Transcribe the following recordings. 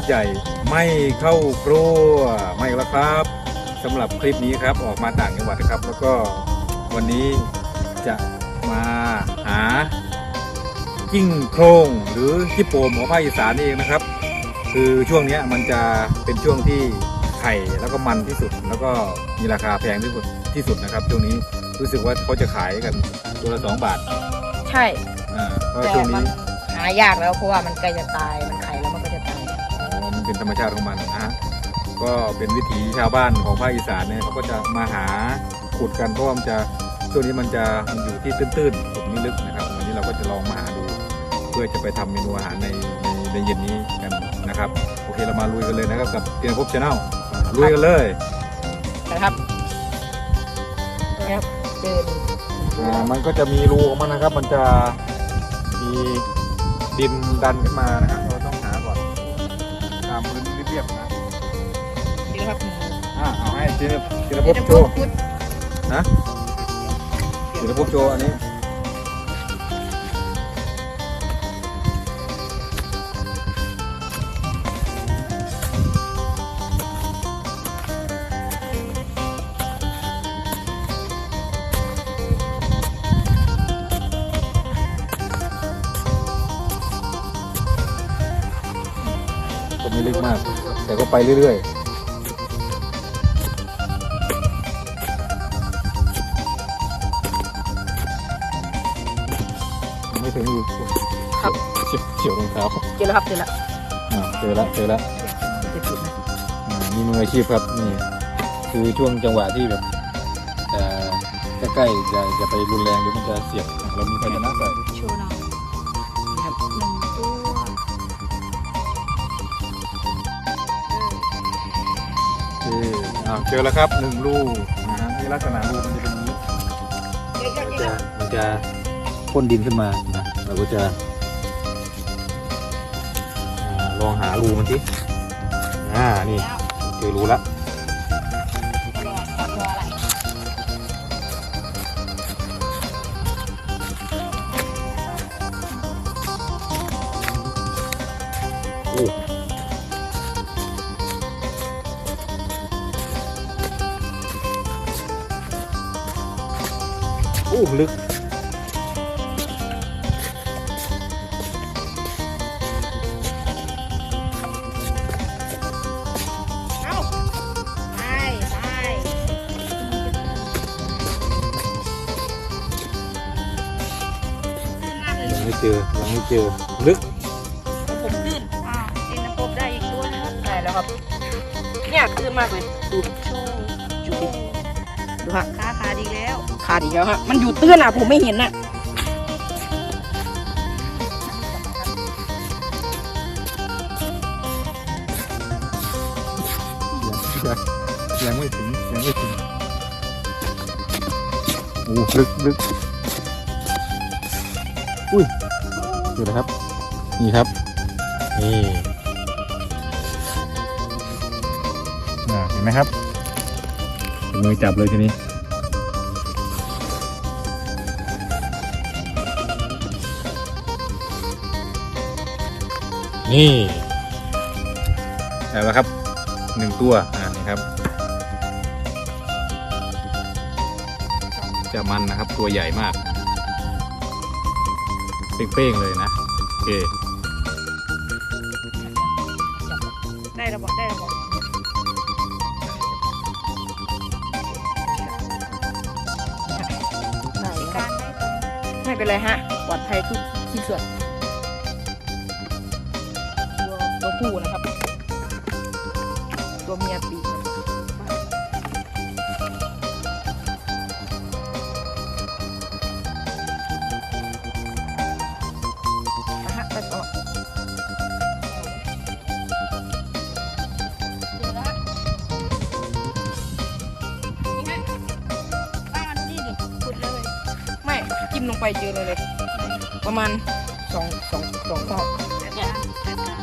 ฟใหญ่ไม่เข้าครัวไม่แล้วครับสำหรับคลิปนี้ครับออกมาต่างจังหวัดนะครับ แล้วก็วันนี้จะมาหากิ้งโครงหรือฮิปโปมของภาคอีสานนี่เองนะครับ คือช่วงเนี้ยมันจะเป็นช่วงที่ไข่แล้วก็มันที่สุด แล้วก็มีราคาแพงที่สุดที่สุดนะครับ ช่วงนี้รู้สึกว่าเขาจะขายกันตัวละสองบาท ใช่อ่าเพราะแต่ช่วงมันนี้หายากแล้วเพราะว่ามันใกล้จะตายมัน เป็นธรรมชาติของมันนะฮะก็เป็นวิถีชาวบ้านของภาคอีสานเนี่ยเขาก็จะมาหาขุดกันเพราะว่ามันจะช่วงนี้มันจะมันอยู่ที่ตื้นๆขุดไม่ลึกนะครับวันนี้เราก็จะลองมาหาดู เพื่อจะไปทำเมนูอาหารในในในเย็นนี้กันนะครับ โอเคเรามาลุยกันเลยนะครับกับเตียนภพชาแนลลุยกันเลยนะครับนะครับเดินอ่ามันก็จะมีรูของมันนะครับ มันจะมีดินดันขึ้นมานะครับ อ่าเอาให้เตีนจีนภเดี๋ยวพโชว์นะเตียนภพโชว์อันนี้ไม่ลึกมาก แต่ก็ไปเรื่อยๆ ไม่ถึงอีกครับ เฉียวเฉียวรองเท้าเจอแล้วครับเจอแล้วอ่าเจอแล้วเจอแล้วจะผิดนะอ่ามีมืออาชีพครับนี่คือช่วงจังหวะที่แบบเอ่อใกล้ๆจะจะไปรุนแรงเดี๋ยวมันจะเสียบอะเรามีภาชนะใส่โชว์หน่อยนะครับหนึ่งตัวโอเคอ่าเจอแล้วครับหนึ่งลูกนะฮะที่ลักษณะลูกมันจะเป็นอย่างนี้ เยอะมันๆจะมันจะพ่นดินขึ้นมานะเรา ก็จะลองหารูมันสิอ่า นี่เจอรูและโอ้โอ้ลึก เจอยังไม่เจอลึกผมลื่นอ่าเอ็นพบได้อีกตัวนะครับได้แล้วครับ เนี่ยลื่นมากเลยดูดูดิดูฮะขาขาดอีกแล้วขาดอีกแล้วฮะมันอยู่ตื้นอะผมไม่เห็นน่ะยังยังไม่ถึงยังไม่ถึงโอ้ลึกลึกอุ้ย ดูนะครับ นี่ครับ นี่เห็นไหมครับมือจับเลยทีนี้นี่ได้แล้วครับหนึ่งตัวอ่านี่ครับ จะมันนะครับตัวใหญ่มาก เป้งๆเลยนะ โอเค ได้ระบอกได้ระบอกได้ครักาบรได้ไม่เป็นไรฮะ ปลอดภัยทุกที่ส่วนตัวตัวผู้นะครับ ตัวเมียปี ลงไปเจอเลยเลย ประมาณสองสองสองข้อจัดการจัดการ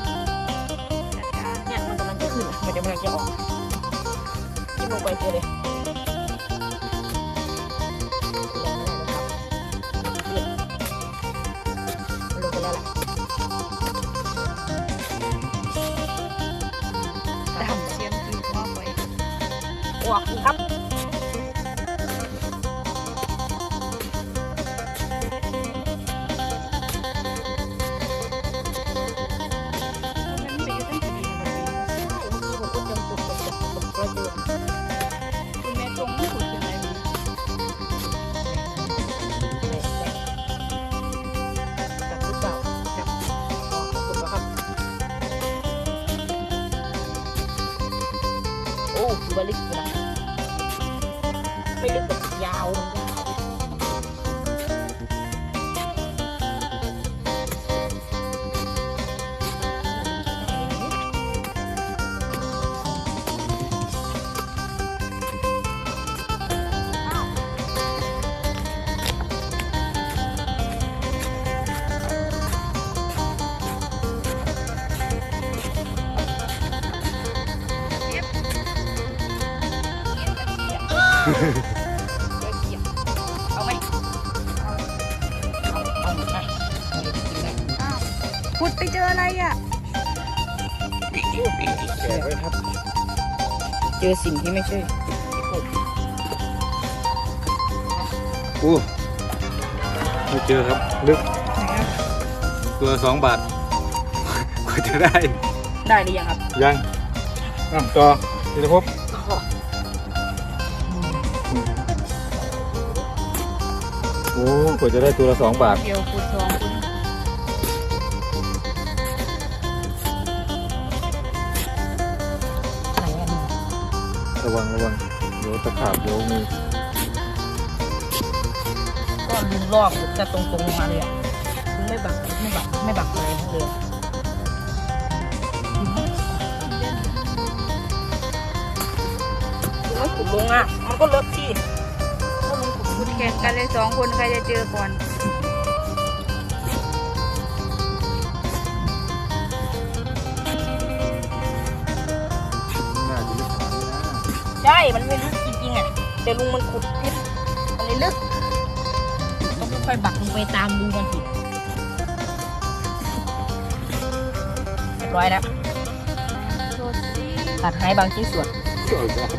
จัดการเนี่ยมันกำลังจะขึ้นมันจะกำลังจะออกจิ้มลงไปเจอเลย โอ้ ขุดไปเจออะไรอะ แกะไว้ครับเจอสิ่งที่ไม่ใช่อู้ไม่เจอครับ ลึก ตัวสองบาท กว่าจะได้ ได้หรือยังครับ ยังอะต่อธีรภพโกว่าจะได้ตัวละสองบาท เดียวขุดสองขุดไหนอันนี้ระวังระวังเดี๋ยวตะขาบเดี๋ยวมีก็ลุงลอกจะตรงๆลงมาเลยอะลุงไม่บักไม่บักไม่บักอะไรทั้งเลยลุงไม่ขุดลงอะ มันก็เลิกที่ถ้าลุงขุดขุด แข่งกันเลยสองคนใครจะเจอก่อนใช่ มันไม่ลึกจริงๆอะแต่ลุงมันขุดพิษมันเลยลึกต้องค่อยๆบักลงไปตามรูมันสิเรียบร้อยแล้วโทษสิขาดหายบางชิ้นส่วนสวยจัง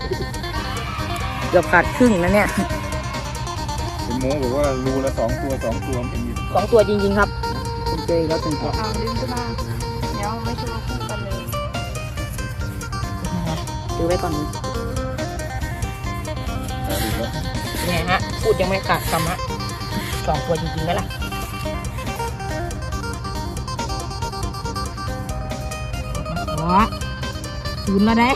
เกือบขาดครึ่งนะเนี่ย เป็นโม้บอกว่ารูละสองตัวสองตัวมันเป็นอย่างนี้สองตัวจริงๆครับผมเจออีกแล้วถึงตัวเอาดึงขึ้นมาเดี๋ยวไม่ใช่ว่าคู่กันเลยถือไว้ก่อนอะดูแล้วเนี่ยฮะ พูดยังไม่ขาดคำฮะสองตัวจริงๆไหมล่ะอ๋อศูนย์แล้วนะเนี่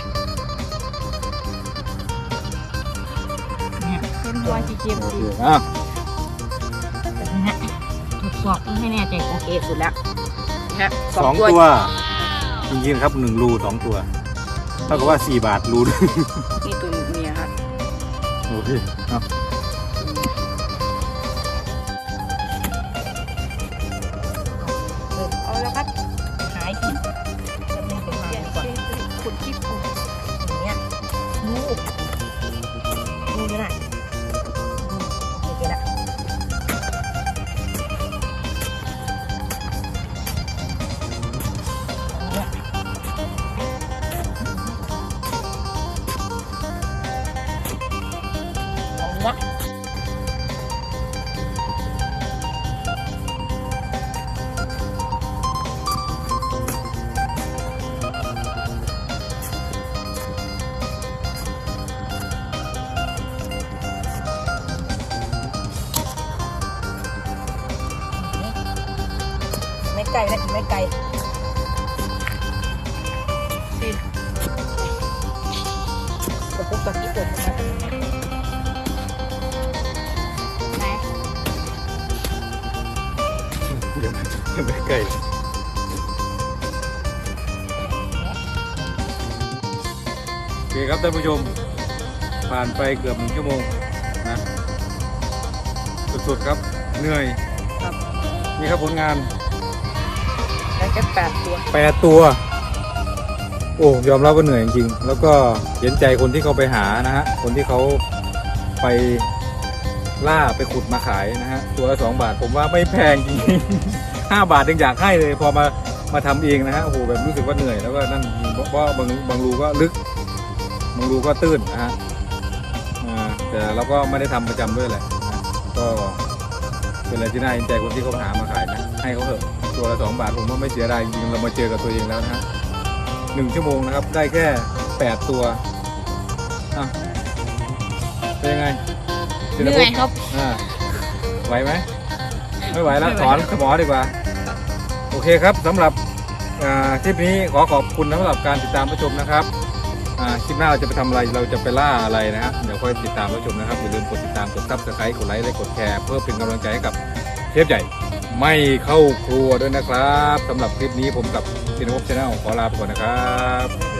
ยเป็นหัวจีเจียมโอเคจีอะแบบนี้ฮะทดสอบให้แน่ใจโอเคสุดแล้วนะฮะสองตัว จริงๆครับหนึ่งรูสองตัว เท่ากับว่าสี่บาทรูหนึ่งนี่ตัวเมียครับโอเคเอา ไม่ไกลนะไม่ไกลสิกระปุกตะกี้ตัวนะไหนยังไม่ยังไม่ใกล้โอเคครับท่านผู้ชม ผ่านไปเกือบหนึ่งชั่วโมงนะสุดๆครับเหนื่อยครับนี่ครับผลงาน ได้แค่แปดตัวแปดตัว โอ้ยอมรับว่าเหนื่อยจริงๆแล้วก็เห็นใจคนที่เขาไปหานะฮะคนที่เขาไปล่าไปขุดมาขายนะฮะตัวละสองบาทผมว่าไม่แพงจริงห้าบาทยังอยากให้เลย พอมามาทำเองนะฮะโอ้โหแบบรู้สึกว่าเหนื่อยแล้วก็นั่นเพราะว่าบางบางรูก็ลึกบางรูก็ตื้นนะฮะแต่เราก็ไม่ได้ทำประจำด้วยแหละก็เป็นอะไรที่น่าเห็นใจคนที่เขาหามาขายนะให้เขาเถอะ ตัวละสองบาทผมว่าไม่เสียดายจริงๆเรามาเจอกับตัวเองแล้วนะฮะหนึ่งชั่วโมงนะครับ ได้แค่แปดตัวอะเป็นยังไงเหนื่อยครับ อ่าไหวไหมไม่ไหวแล้วถอนสมอดีกว่า โอเคครับสำหรับอ่าคลิปนี้ขอขอบคุณสำหรับการติดตามรับชมนะครับอ่าคลิปหน้าเราจะไปทำอะไรเราจะไปล่าอะไรนะฮะเดี๋ยวค่อยติดตามรับชมนะครับอย่าลืมกดติดตามกดซับสไครต์กดไลค์และกดแชร์เพื่อเป็นกำลังใจให้กับเชฟใหญ่ ไม่เข้าครัวด้วยนะครับสำหรับคลิปนี้ผมกับชินภพชาแนลขอลาไปก่อนนะครับ